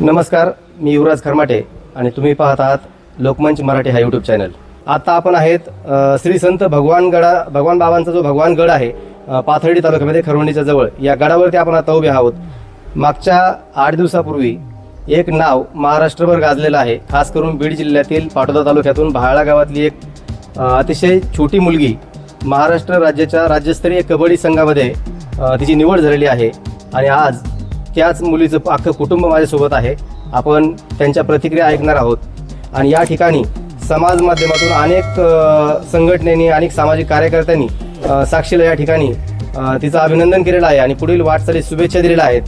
नमस्कार मी युवराज खरमाटे आणि तुम्ही पाहत आहात लोकमंच मराठी हा यूट्यूब चॅनल आता आपण आहेत श्री संत भगवान गडा भगवान बाबांचा जो भगवान गड आहे पाथर्डी तालुक्यामध्ये खरवंडीच्या जवळ या गडावरती आपण आता उभे आहोत. मागच्या आठ दिवसापूर्वी एक नाव महाराष्ट्रभर गाजलेलं आहे खास करून बीड जिल्ह्यातील पाटोदा तालुक्यातून भाळा गावातली एक अतिशय छोटी मुलगी महाराष्ट्र राज्याच्या राज्यस्तरीय कबड्डी संघामध्ये तिची निवड झालेली आहे. आणि आज त्याच मुलीचं अख्खं कुटुंब माझ्यासोबत आहे. आपण त्यांच्या प्रतिक्रिया ऐकणार आहोत. आणि या ठिकाणी समाज माध्यमातून अनेक संघटनेनी अनेक सामाजिक कार्यकर्त्यांनी साक्षीला या ठिकाणी तिचं अभिनंदन केलेलं आहे आणि पुढील वाटचाली शुभेच्छा दिलेल्या आहेत.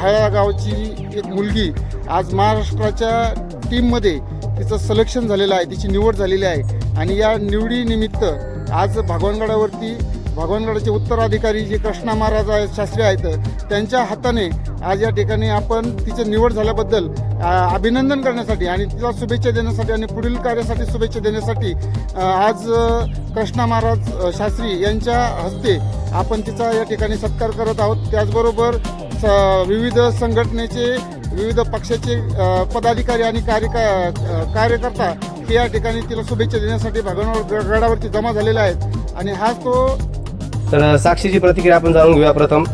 ह्या गावची एक मुलगी आज महाराष्ट्राच्या टीममध्ये तिचं सिलेक्शन झालेलं आहे. तिची निवड झालेली आहे. आणि या निवडीनिमित्त आज भगवानगडावरती भगवानगडाचे उत्तराधिकारी जे कृष्णा महाराज आहेत शास्त्री आहेत त्यांच्या हाताने आज या ठिकाणी आपण तिचं निवड झाल्याबद्दल अभिनंदन करण्यासाठी आणि तिला शुभेच्छा देण्यासाठी आणि पुढील कार्यासाठी शुभेच्छा देण्यासाठी आज कृष्णा महाराज शास्त्री यांच्या हस्ते आपण तिचा या ठिकाणी सत्कार करत आहोत. त्याचबरोबर स- विविध संघटनेचे विविध पक्षाचे पदाधिकारी आणि कार्यका कार्यकर्ता हे या ठिकाणी तिला शुभेच्छा देण्यासाठी भगवान गडावरती जमा झालेले आहेत. आणि हाच तो तर साक्षीची प्रतिक्रिया आपण जाणून घेऊया प्रथम.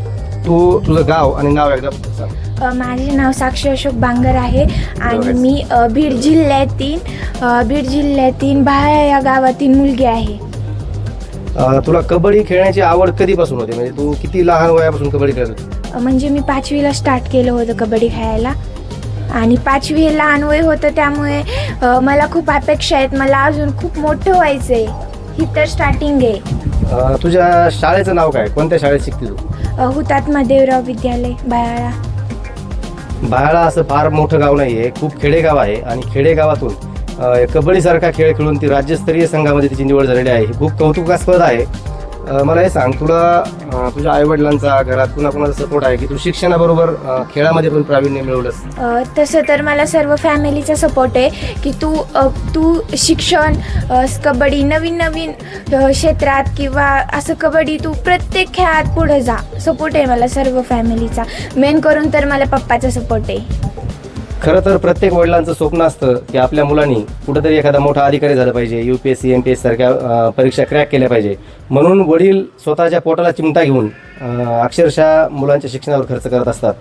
तू तुझं गाव आणि नाव एकदा सांग. अ, माझे नाव साक्षी अशोक बांगर आहे आणि बरं. मी अ, बीड जिल्ह्यातील अ, बीड जिल्ह्यातील बाळा या गावातील मुलगी आहे. अ, तुला कबड्डी खेळण्याची आवड कधीपासून होती? म्हणजे तू किती लहान वयापासून कबड्डी खेळत होती? अ, म्हणजे मी पाचवीला स्टार्ट केलं होतं कबड्डी खेळायला. आणि पाचवी हे लहान वय होतं त्यामुळे अ, मला खूप अपेक्षा आहेत. मला अजून खूप मोठं व्हायचं आहे ही तर स्टार्टिंग आहे. अ, तुझ्या शाळेचं नाव काय? कोणत्या शाळेत शिकते तू? अ, हुतात्मा देवराव विद्यालय बाळाळा. बाळा असं फार मोठं गाव नाही आहे खूप खेडेगाव आहे आणि खेडेगावातून अ, कबड्डीसारखा खेळ खेळून ती राज्यस्तरीय संघामध्ये तिची निवड झालेली आहे. ही खूप कौतुकास्पद आहे. मला हे सांग तुला तुझ्या आईवडिलांचा घरात कुणा कुणाचा सपोर्ट आहे की तू शिक्षणाबरोबर खेळामध्ये पण प्रावीण्य मिळवलंस? तसं तर मला सर्व फॅमिलीचा सपोर्ट आहे की तू तू शिक्षण कबड्डी नवीन नवीन क्षेत्रात किंवा असं कबड्डी तू प्रत्येक खेळात पुढे जा. सपोर्ट आहे मला सर्व फॅमिलीचा. मेन करून तर मला पप्पाचा सपोर्ट आहे. खरं तर प्रत्येक वडिलांचं स्वप्न असतं की आपल्या मुलांनी कुठेतरी एखादा मोठा अधिकारी झाला पाहिजे U P S C M P S सारख्या परीक्षा क्रॅक केल्या पाहिजे. म्हणून वडील स्वतःच्या पोटाला चिमटा घेऊन अक्षरशः मुलांच्या शिक्षणावर खर्च करत असतात.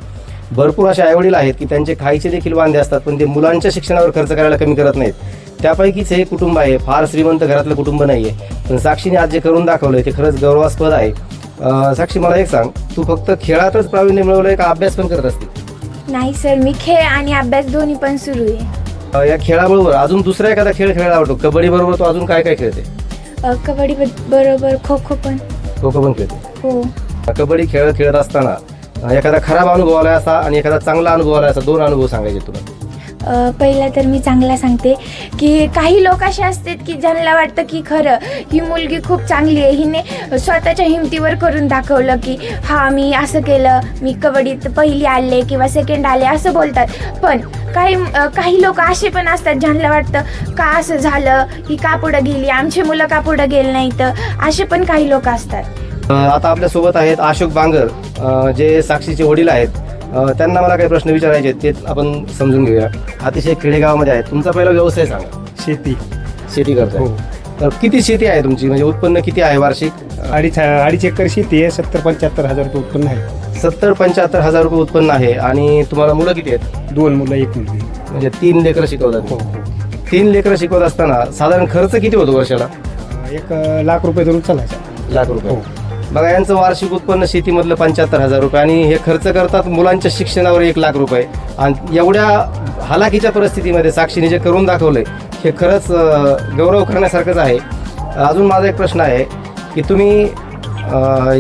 भरपूर असे आईवडील आहेत की त्यांचे खायचे देखील वांदे असतात पण ते मुलांच्या शिक्षणावर खर्च करायला कमी करत नाहीत. त्यापैकीच हे कुटुंब आहे फार श्रीमंत घरातलं कुटुंब नाही आहे पण साक्षीने आज जे करून दाखवलं ते खरंच गौरवास्पद आहे. साक्षी मला एक सांग तू फक्त खेळातच प्रावीण्य मिळवलंय का अभ्यास पण करत असते? नाही सर मी खेळ आणि अभ्यास दोन्ही पण सुरू आहे. अ, या खेळाबरोबर अजून दुसरा एखादा खेळ खेळायला आवडतो? कबड्डी बरोबर तो अजून काय काय खेळते? अ, कबड्डी ब- बरोबर खो खो पण. खो खो पण खेळते. हो. कबड्डी खेळ खेळत असताना अ, एखादा खराब अनुभव आला असा आणि एखादा चांगला अनुभव आला असा दोन अनुभव सांगायचे तुला पहिला तर मी चांगला सांगते की काही लोक असे असतात की ज्यांना वाटतं की खरं ही मुलगी खूप चांगली आहे. हिने स्वतःच्या हिमतीवर करून दाखवलं की हा मी असं केलं मी कबड्डीत पहिली आले किंवा सेकंड आले असं बोलतात. पण काही काही लोक असे पण असतात ज्यांना वाटतं का असं झालं? ही का पुढं गेली? आमची मुलं का पुढं गेली नाही तर असे पण काही लोक असतात. आता आपल्यासोबत आहेत अशोक बांगर जे साक्षीचे वडील आहेत. त्यांना मला काही प्रश्न विचारायचे आहेत ते आपण समजून घेऊया. अतिशय खेडेगावामध्ये आहेत. तुमचा पहिला व्यवसाय सांगा. शेती. शेती करताय. हो. तर किती शेती आहे तुमची? म्हणजे उत्पन्न किती आहे वार्षिक? अडीच अडीच एकर शेती आहे. सत्तर पंच्याहत्तर हजार रुपये उत्पन्न आहे. सत्तर पंच्याहत्तर हजार रुपये उत्पन्न आहे. आणि तुम्हाला मुलं किती आहेत? दोन मुलं एक मुलगी. म्हणजे तीन लेकरं शिकवतात हो हो. तीन लेकरं शिकवत असताना साधारण खर्च किती होतो वर्षाला? एक लाख रुपये धरून चालायचा लाख रुपये. बघा यांचं वार्षिक उत्पन्न शेतीमधलं पंच्याहत्तर हजार रुपये आणि हे खर्च करतात मुलांच्या शिक्षणावर एक लाख रुपये. आणि एवढ्या हालाकीच्या परिस्थितीमध्ये साक्षीने जे करून दाखवलंय हे खरंच गौरव करण्यासारखंच आहे. अजून माझा एक प्रश्न आहे की तुम्ही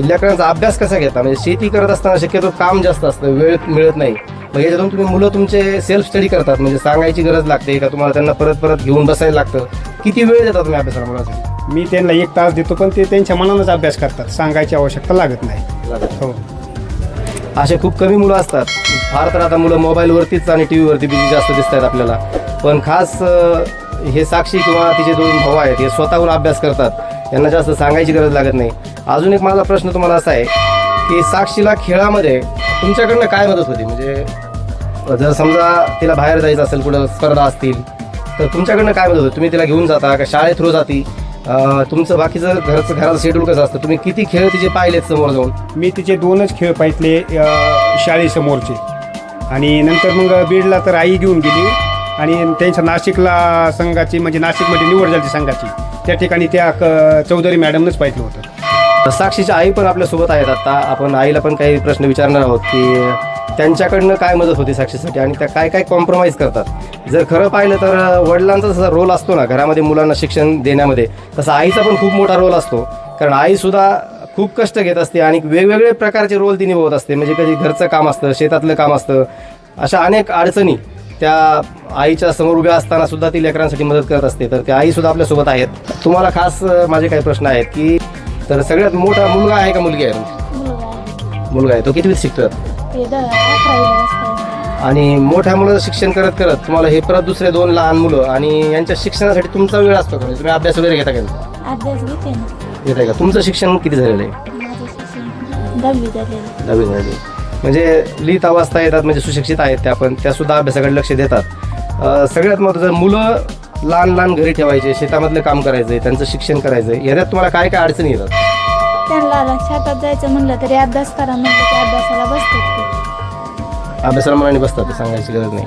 लेकरांचा अभ्यास कसा घेता? म्हणजे शेती करत असताना शक्यतो काम जास्त असतं वेळ मिळत नाही. मग याच्यातून तुम्ही मुलं तुमचे सेल्फ स्टडी करतात म्हणजे सांगायची गरज लागते का? तुम्हाला त्यांना परत परत घेऊन बसायला लागतं. किती वेळ देतात तुम्ही अभ्यासाला मुलासाठी? मी त्यांना एक तास देतो पण ते त्यांच्या मनानंच अभ्यास करतात. सांगायची आवश्यकता लागत नाही. हो. असे खूप कमी मुलं असतात. फार तर आता मुलं मोबाईलवरतीच आणि टी व्हीवरती बिझी जास्त दिसत आहेत आपल्याला. पण खास अं, हे साक्षी किंवा तिचे दोन भाऊ आहेत हे स्वतःहून अभ्यास करतात. यांना जास्त सांगायची गरज लागत नाही. अजून एक माझा प्रश्न तुम्हाला असा आहे की साक्षीला खेळामध्ये तुमच्याकडनं काय मदत होती? म्हणजे जर समजा तिला बाहेर जायचं असेल कुठं स्पर्धा असतील तर तुमच्याकडनं काय मदत होतं? तुम्ही तिला घेऊन जाता का शाळेत थ्रू जाती? तुमचं बाकीचं घरचं घराचं शेड्यूल कसं असतं? तुम्ही किती खेळ तिचे पाहिलेत समोर जाऊन? मी तिचे दोनच खेळ पाहितले अ, शाळेसमोरचे आणि नंतर मग बीडला तर आई घेऊन गेली. आणि त्यांच्या नाशिकला संघाची म्हणजे नाशिकमध्ये निवड झाली संघाची. त्या ठिकाणी त्या क- चौधरी मॅडमनंच पाहिलं होतं. साक्षीच्या आई पण आपल्यासोबत आहेत आता. आपण आईला पण काही प्रश्न विचारणार आहोत की त्यांच्याकडनं काय मदत होती साक्षीसाठी आणि त्या काय काय कॉम्प्रोमाइज करतात? जर खरं पाहिलं तर वडिलांचा जसा रोल असतो ना घरामध्ये मुलांना शिक्षण देण्यामध्ये तसा आईचा पण खूप मोठा रोल असतो. कारण आईसुद्धा खूप कष्ट घेत असते आणि वेगवेगळे प्रकारचे रोल ती निभवत असते. म्हणजे कधी घरचं काम असतं शेतातलं काम असतं अशा अनेक अडचणी त्या आईच्या समोर उभ्या असताना सुद्धा ती लेकरांसाठी मदत करत असते. तर त्या आई सुद्धा आपल्यासोबत आहेत. तुम्हाला खास माझे काही प्रश्न आहेत की तर सगळ्यात मोठा मुलगा आहे का मुलगी आहे? मुलगा आहे. तो कितवीत आणि मोठ्या मुलाचं शिक्षण करत करत तुम्हाला हे परत दुसरे दोन लहान मुलं आणि यांच्या शिक्षणासाठी तुमचा वेळ असतो का? तुम्ही अभ्यास वगैरे घेता का? अभ्यास घेते ना. का? तुमचं शिक्षण किती झालेलं आहे? माझं शिक्षण दहावी झालेलं दहावी झाली म्हणजे लिहित अवस्था येतात म्हणजे सुशिक्षित आहेत त्या पण त्या सुद्धा अभ्यासाकडे लक्ष देतात. अं, सगळ्यात महत्त्वाचं मुलं लहान लहान घरी ठेवायचे शेतामधलं काम करायचं त्यांचं शिक्षण करायचं याच्यात तुम्हाला काय काय अडचणी येतात? त्यांना शेतात जायचं म्हणलं तरी अभ्यास करा म्हणलं की अभ्यासाला बसतात अभ्यासाला मनाने बसतात सांगायची गरज नाही.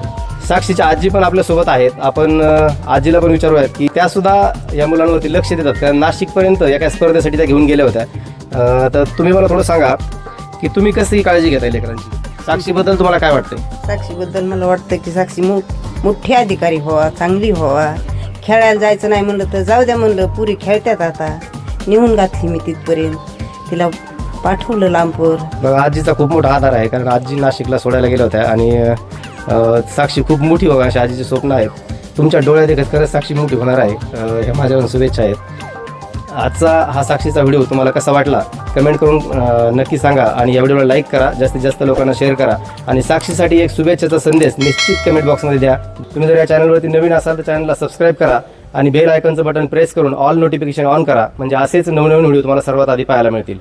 साक्षीच्या आजी पण आपल्यासोबत आहेत. आपण आजीला पण विचारूयात की त्या सुद्धा या मुलांवरती लक्ष देतात. कारण नाशिकपर्यंत एका स्पर्धेसाठी त्या घेऊन गेल्या होत्या. तर तुम्ही मला थोडं सांगा की तुम्ही कशी काळजी घेताय लेकरांची? साक्षीबद्दल तुम्हाला काय वाटतंय? साक्षीबद्दल मला वाटतं की साक्षी मोठी अधिकारी व्हावा चांगली व्हावा. खेळायला जायचं नाही म्हणलं तर जाऊ द्या म्हणलं पुरी खेळतात आता. नेऊन घातली मी तिथपर्यंत. तिला पाठवलं लांबवर मग आजीचा खूप मोठा आधार आहे कारण आजी नाशिकला सोडायला गेल्या होत्या आणि साक्षी खूप मोठी व्हावी अशी आजीचे स्वप्न आहेत. तुमच्या डोळ्यात देखत खरंच साक्षी मोठी होणार आहे. अं, ह्या माझ्या शुभेच्छा आहेत. आजचा हा साक्षीचा व्हिडिओ तुम्हाला कसा वाटला? कमेंट करून नक्की सांगा आणि या व्हिडिओला लाईक करा जास्तीत जास्त लोकांना शेअर करा. आणि साक्षीसाठी एक शुभेच्छाचा संदेश निश्चित कमेंट बॉक्समध्ये द्या. तुम्ही जर या चॅनलवरती नवीन असाल तर चॅनलला सबस्क्राईब करा. आणि बेल आयकॉनचं बटन प्रेस करून ऑल नोटिफिकेशन ऑन करा. म्हणजे असेच नवनवीन व्हिडिओ तुम्हाला सर्वात आधी पाहायला मिळतील.